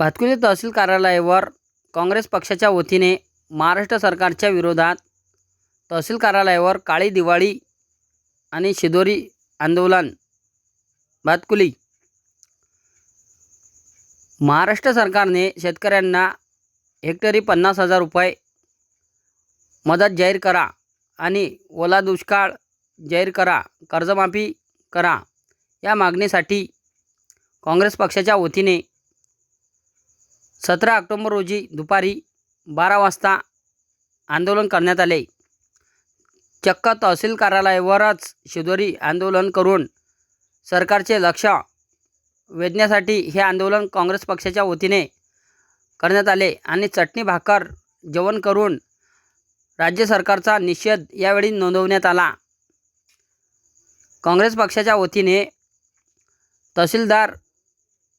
भातकुली तहसील कार्यालयावर काँग्रेस पक्षाच्या वतीने महाराष्ट्र सरकारच्या विरोधात तहसील कार्यालयावर काळी दिवाळी आणि शिदोरी आंदोलन. भातकुली. महाराष्ट्र सरकारने शेतकऱ्यांना हेक्टरी पन्नास हजार रुपये मदत जाहीर करा आणि ओला दुष्काळ जाहीर करा कर्जमाफी करा या मागणीसाठी काँग्रेस पक्षाच्या वतीने सतरा ऑक्टोंबर रोजी दुपारी बारा वाजता आंदोलन करण्यात आले. चक्क तहसील कार्यालयावरच शिदोरी आंदोलन करून सरकारचे लक्ष वेधण्यासाठी हे आंदोलन काँग्रेस पक्षाच्या वतीने करण्यात आले आणि चटणी भाकर जेवण करून राज्य सरकारचा निषेध यावेळी नोंदवण्यात आला. काँग्रेस पक्षाच्या वतीने तहसीलदार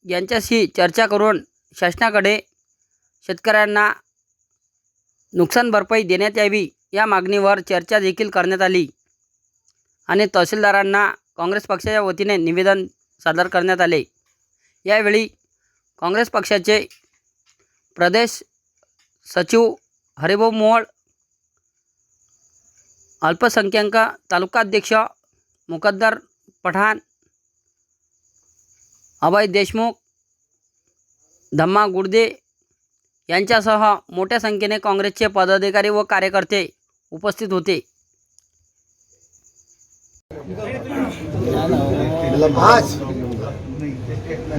यांच्याशी चर्चा करून शासनाकडे शेतकऱ्यांना नुकसान भरपाई देण्यात यावी या मागणीवर चर्चा देखील करण्यात आली. आणि तहसीलदारांना काँग्रेस पक्षाच्या वतीने निवेदन सादर करण्यात आले. यावेळी काँग्रेस पक्षाचे प्रदेश सचिव हरिभाऊ मोहोळ अल्पसंख्याक तालुकाध्यक्ष मुकद्दर पठाण अभय देशमुख धम्मा गुडदे यांच्यासह मोठ्या संख्येने काँग्रेसचे पदाधिकारी व कार्यकर्ते उपस्थित होते. आज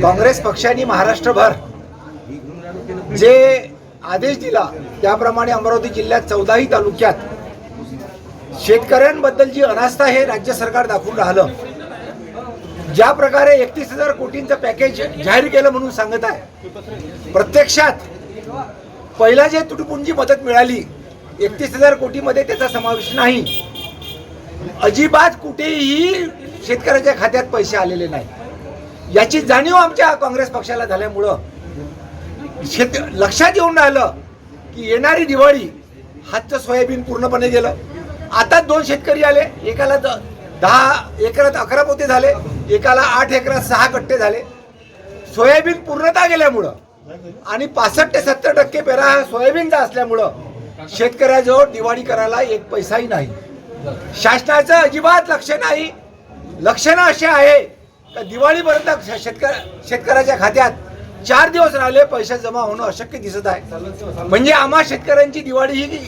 काँग्रेस पक्षाने महाराष्ट्रभर जे आदेश दिला त्याप्रमाणे अमरावती जिल्ह्यात चौदाही तालुक्यात शेतकऱ्यांबद्दल जी अनास्था हे राज्य सरकार दाखवून राहिलं ज्या प्रकारे एकतीस हजार कोटींचं पॅकेज जाहीर केलं म्हणून सांगत आहे प्रत्यक्षात पहिला जे तुटपुंजी मदत मिळाली एकतीस हजार कोटीमध्ये त्याचा समावेश नाही. अजिबात कुठेही शेतकऱ्याच्या खात्यात पैसे आलेले नाही. याची जाणीव आमच्या काँग्रेस पक्षाला झाल्यामुळं शेत लक्षात येऊन राहिलं की येणारी दिवाळी हातचं सोयाबीन पूर्णपणे गेलं. आता दोन शेतकरी आले एकाला द- दहा एकरात अकरा पोते झाले. एकाला आठ एकरात सहा कट्टे झाले. सोयाबीन पूर्णता गेल्यामुळं आणि पासष्ट ते सत्तर टक्के पेरा हा सोयाबीनचा असल्यामुळं शेतकऱ्याजवळ दिवाळी करायला एक पैसाही नाही. शासनाचं अजिबात लक्ष नाही. लक्षणं असे आहे का दिवाळीपर्यंत शेतकऱ्या शेतकऱ्याच्या खात्यात चार दिवस राहिले पैसे जमा होणं अशक्य दिसत आहे. म्हणजे आम्हा शेतकऱ्यांची दिवाळी ही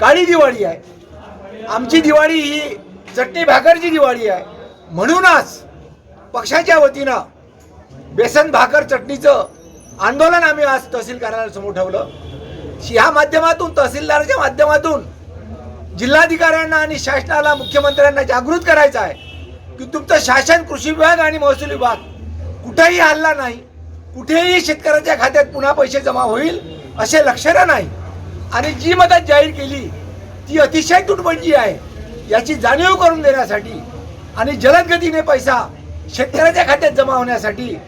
काळी दिवाळी आहे. आमची दिवाळी ही चटणी भाकरची दिवाळी आहे. म्हणूनच पक्षाच्या वतीनं बेसन भाकर चटणीचं आंदोलन आम्ही आज तहसील कार्यालयासमोर ठेवलं. ह्या माध्यमातून तहसीलदाराच्या माध्यमातून जिल्हाधिकाऱ्यांना आणि शासनाला मुख्यमंत्र्यांना जागृत करायचं आहे की तुमचं शासन कृषी विभाग आणि महसूल विभाग कुठेही हल्ला नाही कुठेही शेतकऱ्याच्या खात्यात पुन्हा पैसे जमा होईल असे लक्षणं नाही. आणि जी मदत जाहीर केली ती अतिशय तुटबंजी आहे. याची जाणीव करून देण्यासाठी आणि जलद गतीने पैसा शेतकऱ्याच्या खात्यात जमा होण्यासाठी